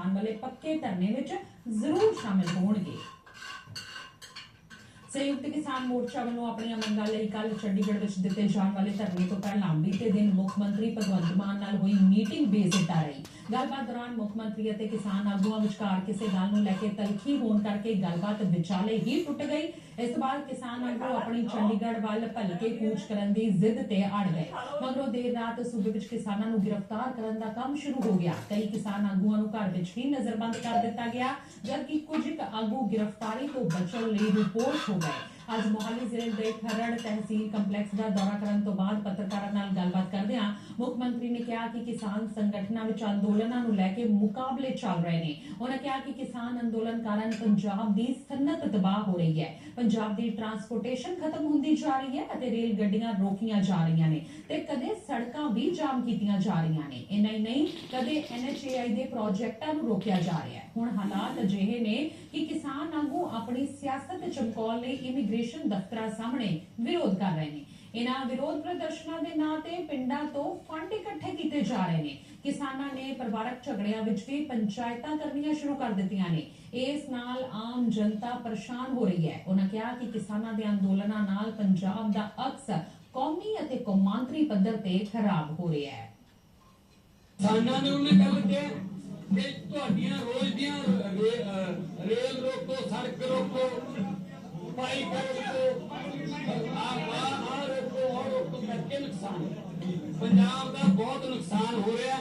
ਜਾਣ ਵਾਲੇ ਪੱਕੇ ਧਰਨੇ ਵਿੱਚ ਜ਼ਰੂਰ ਸ਼ਾਮਿਲ ਹੋਣਗੇ। ਸੰਯੁਕਤ ਕਿਸਾਨ ਮੋਰਚਾ ਵੱਲੋਂ ਆਪਣੀਆਂ ਮੰਗਾਂ ਲਈ ਕੱਲ ਚੰਡੀਗੜ੍ਹ ਵਿੱਚ ਦਿੱਤੇ ਜਾਣ ਵਾਲੇ ਧਰਨੇ ਤੋਂ ਪਹਿਲਾਂ ਬੀਤੇ ਦਿਨ ਮੁੱਖ ਮੰਤਰੀ ਭਗਵੰਤ ਮਾਨ ਨਾਲ ਹੋਈ ਮੀਟਿੰਗ ਬੇਸਿੱਟਾ ਰਹੀ ਗੱਲਬਾਤ ਦੌਰਾਨ ਮੁੱਖ ਮੰਤਰੀ ਅਤੇ ਕਿਸਾਨ ਆਗੂਆਂ ਵਿਚਕਾਰ ਕਿਸੇ ਗੱਲ ਨੂੰ ਲੈ ਕੇ ਤਲਖੀ ਹੋਣ ਕਰਕੇ ਗੱਲਬਾਤ ਵਿਚਾਲੇ ਹੀ ਟੁੱਟ ਗਈ। ਇਸ ਤੋਂ ਬਾਅਦ ਕਿਸਾਨ ਆਗੂ ਆਪਣੀ ਚੰਡੀਗੜ੍ਹ ਵੱਲ ਭਲਕੇ ਕੂਚ ਕਰਨ ਦੀ ਜ਼ਿੱਦ ਤੇ ਅੜ ਗਏ। ਮਗਰੋਂ ਦੇਰ ਰਾਤ ਸੂਬੇ ਵਿੱਚ ਕਿਸਾਨਾਂ ਨੂੰ ਗ੍ਰਿਫਤਾਰ ਕਰਨ ਦਾ ਕੰਮ ਸ਼ੁਰੂ ਹੋ ਗਿਆ। ਕਈ ਕਿਸਾਨ ਆਗੂਆਂ ਨੂੰ ਘਰ ਵਿੱਚ ਹੀ ਨਜ਼ਰਬੰਦ ਕਰ ਦਿੱਤਾ ਗਿਆ, ਜਦਕਿ ਕੁਝ ਆਗੂ ਗ੍ਰਿਫਤਾਰੀ ਤੋਂ ਬਚਣ ਲਈ ਰਿਪੋਰਟ ਹੋ ਗਏ। ਅੱਜ ਮੋਹਾਲੀ ਜ਼ਿਲ੍ਹੇ ਦੇ ਖਰੜ ਤਹਿਸੀਲ ਕੰਪਲੈਕਸ ਦਾ ਦੌਰਾ ਕਰਨ ਤੋਂ ਬਾਅਦ ਪੱਤਰਕਾਰਾਂ ਨਾਲ ਗੱਲਬਾਤ ਕਰਦਿਆਂ ਮੁੱਖ ਮੰਤਰੀ ਨੇ ਕਿਹਾ ਕਿ ਕਿਸਾਨ ਸੰਗਠਨਾਂ ਵਿੱਚ ਅੰਦੋਲਨਾਂ ਨੂੰ ਲੈ ਕੇ ਮੁਕਾਬਲੇ ਚੱਲ ਰਹੇ ਨੇ। ਉਹਨਾਂ ਕਿਹਾ ਕਿ ਕਿਸਾਨ ਅੰਦੋਲਨ ਕਾਰਨ ਪੰਜਾਬ ਦੀ ਸਨਅਤ ਤਬਾਹ ਹੋ ਰਹੀ ਹੈ। ਪੰਜਾਬ ਦੀ ਟਰਾਂਸਪੋਰਟੇਸ਼ਨ ਖਤਮ ਹੁੰਦੀ ਜਾ ਰਹੀ ਹੈ ਅਤੇ ਰੇਲ ਗੱਡੀਆਂ ਰੋਕੀਆਂ ਜਾ ਰਹੀਆਂ ਨੇ ਤੇ ਕਦੇ ਸੜਕਾਂ ਵੀ ਜਾਮ ਕੀਤੀਆਂ ਜਾ ਰਹੀਆਂ ਨੇ। ਇੰਨਾ ਹੀ ਨਹੀਂ, ਕਦੇ ਐਨਐਚਏਆਈ ਦੇ ਪ੍ਰੋਜੈਕਟਾਂ ਨੂੰ ਰੋਕਿਆ ਜਾ ਰਿਹਾ ਹੈ। ਹੁਣ ਹਾਲਾਤ ਅਜਿਹੇ ਨੇ ਕਿ ਕਿਸਾਨ ਆਗੂ ਆਪਣੀ ਸਿਆਸਤ ਚਮਕਾਉਣ ਲਈ ਇਮੀਗ੍ਰੇਸ਼ਨ ਦਫ਼ਤਰਾਂ ਸਾਹਮਣੇ ਵਿਰੋਧ ਕਰ ਰਹੇ ਨੇ। ਇਹਨਾਂ ਵਿਰੋਧ ਪ੍ਰਦਰਸ਼ਨਾਂ ਦੇ ਨਾਂ ਤੇ ਪਿੰਡਾਂ ਤੋਂ ਫੰਡ ਇਕੱਠੇ ਕੀਤੇ ਜਾ ਰਹੇ ਨੇ। ਕਿਸਾਨਾਂ ਨੇ ਪਰਿਵਾਰਕ ਝਗੜਿਆਂ ਵਿੱਚ ਵੀ ਪੰਚਾਇਤਾਂ ਕਰਨੀਆਂ ਸ਼ੁਰੂ ਕਰ ਦਿੱਤੀਆਂ ਨੇ। ਇਸ ਨਾਲ ਆਮ ਜਨਤਾ ਪਰੇਸ਼ਾਨ ਹੋ ਰਹੀ ਹੈ। ਉਹਨਾਂ ਕਿਹਾ ਕਿ ਕਿਸਾਨਾਂ ਦੇ ਅੰਦੋਲਨਾਂ ਨਾਲ ਪੰਜਾਬ ਦਾ ਅਕਸ ਕੌਮੀ ਅਤੇ ਕੌਮਾਂਤਰੀ ਪੱਧਰ ਤੇ ਖਰਾਬ ਹੋ ਰਿਹਾ ਹੈ। ਕਿਸਾਨਾਂ ਨੇ ਉਹਨੇ ਗੱਲ ਕਿਹਾ ਕਿ ਤੁਹਾਡੀਆਂ ਰੋਜ਼ ਦੀਆਂ ਰੇਲ ਰੋਕੋ, ਸੜਕ ਰੋਕੋ। ਪਾਈ ਰੋਕੋ ਆ ਆ ਆ ਪੰਜਾਬ ਦਾ ਬਹੁਤ ਨੁਕਸਾਨ ਹੋ ਰਿਹਾ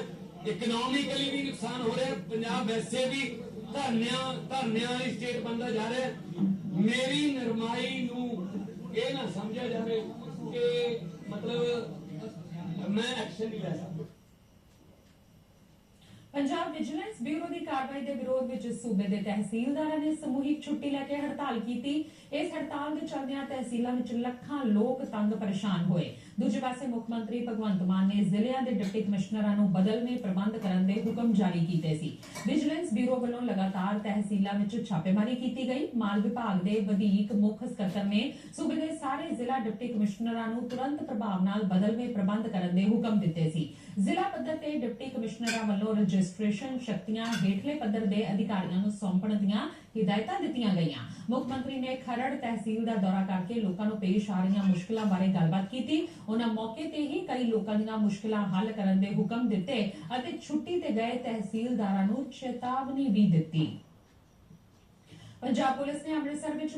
ਇਕਨੋਮਿਕਲੀ ਵੀ ਨੁਕਸਾਨ ਹੋ ਰਿਹਾ ਪੰਜਾਬ ਵੈਸੇ ਵੀ ਧਰਨਿਆਂ ਧਰਨਿਆਂ ਵਾਲੀ ਸਟੇਟ ਬੰਦਾ ਜਾ ਰਿਹਾ ਮੇਰੀ ਨਰਮਾਈ ਨੂੰ ਇਹ ਨਾ ਸਮਝਿਆ ਜਾਵੇ ਕਿ ਮਤਲਬ ਮੈਂ ਐਕਸ਼ਨ ਨਹੀਂ ਲੈ ਸਕਦਾ। ਪੰਜਾਬ ਵਿਜੀਲੈਂਸ ਬਿਊਰੋ ਦੀ ਕਾਰਵਾਈ ਦੇ ਵਿਰੋਧ ਵਿੱਚ ਸੂਬੇ ਦੇ ਤਹਿਸੀਲਦਾਰਾਂ ਨੇ ਸਮੂਹਿਕ ਛੁੱਟੀ ਲੈ ਕੇ ਹੜਤਾਲ ਕੀਤੀ। ਇਸ ਹੜਤਾਲ ਦੇ ਚੱਲਦਿਆਂ ਤਹਿਸੀਲਾਂ ਵਿੱਚ ਲੱਖਾਂ ਲੋਕ ਤੰਗ ਪਰੇਸ਼ਾਨ ਹੋਏ। ਦੂਜੇ ਪਾਸੇ ਮੁੱਖ ਮੰਤਰੀ ਭਗਵੰਤ ਮਾਨ ਨੇ ਜ਼ਿਲ੍ਹਿਆਂ ਦੇ ਡਿਪਟੀ ਕਮਿਸ਼ਨਰਾਂ ਨੂੰ ਬਦਲਵੇਂ ਪ੍ਰਬੰਧ ਕਰਨ ਦੇ ਹੁਕਮ ਜਾਰੀ ਕੀਤੇ ਸੀ। ਵਿਜੀਲੈਂਸ ਬਿਊਰੋ ਵੱਲੋਂ ਲਗਾਤਾਰ ਤਹਿਸੀਲਾਂ ਵਿੱਚ ਛਾਪੇਮਾਰੀ ਕੀਤੀ ਗਈ। ਮਾਲ ਵਿਭਾਗ ਦੇ ਵਧੀਕ ਮੁੱਖ ਸਕੱਤਰ ਨੇ ਸੂਬੇ ਦੇ ਸਾਰੇ ਜ਼ਿਲ੍ਹਾ ਡਿਪਟੀ ਕਮਿਸ਼ਨਰਾਂ ਨੂੰ ਤੁਰੰਤ ਪ੍ਰਭਾਵ ਨਾਲ ਬਦਲਵੇਂ ਪ੍ਰਬੰਧ ਕਰਨ ਦੇ ਹੁਕਮ ਦਿੱਤੇ ਸੀ। ਜ਼ਿਲ੍ਹਾ ਪੱਧਰ ਤੇ ਡਿਪਟੀ ਕਮਿਸ਼ਨਰਾਂ ਵੱਲੋਂ ਰਜਿਸਟ੍ਰੇਸ਼ਨ ਸ਼ਕਤੀਆਂ ਹੇਠਲੇ ਪੱਧਰ ਦੇ ਅਧਿਕਾਰੀਆਂ ਨੂੰ ਸੌਂਪਣ ਦੀਆਂ ਹਦਾਇਤਾਂ ਦਿੱਤੀਆਂ ਗਈਆਂ। ਮੁੱਖ ਮੰਤਰੀ ਨੇ ਖਰੜ ਤਹਿਸੀਲ ਦਾ ਦੌਰਾ ਕਰਕੇ ਲੋਕਾਂ ਨੂੰ ਪੇਸ਼ ਆ ਰਹੀਆਂ ਮੁਸ਼ਕਲਾਂ ਬਾਰੇ ਗੱਲਬਾਤ ਕੀਤੀ। ਉਹਨਾਂ ਮੌਕੇ ਤੇ ਹੀ ਕਈ ਲੋਕਾਂ ਦੀਆਂ ਮੁਸ਼ਕਲਾਂ ਹੱਲ ਕਰਨ ਦੇ ਹੁਕਮ ਦਿੱਤੇ ਅਤੇ ਛੁੱਟੀ ਤੇ ਗਏ ਤਹਿਸੀਲਦਾਰਾਂ ਨੂੰ ਚੇਤਾਵਨੀ ਵੀ ਦਿੱਤੀ। ਪੰਜਾਬ ਪੁਲਿਸ ਨੇ ਅੰਮ੍ਰਿਤਸਰ ਵਿੱਚ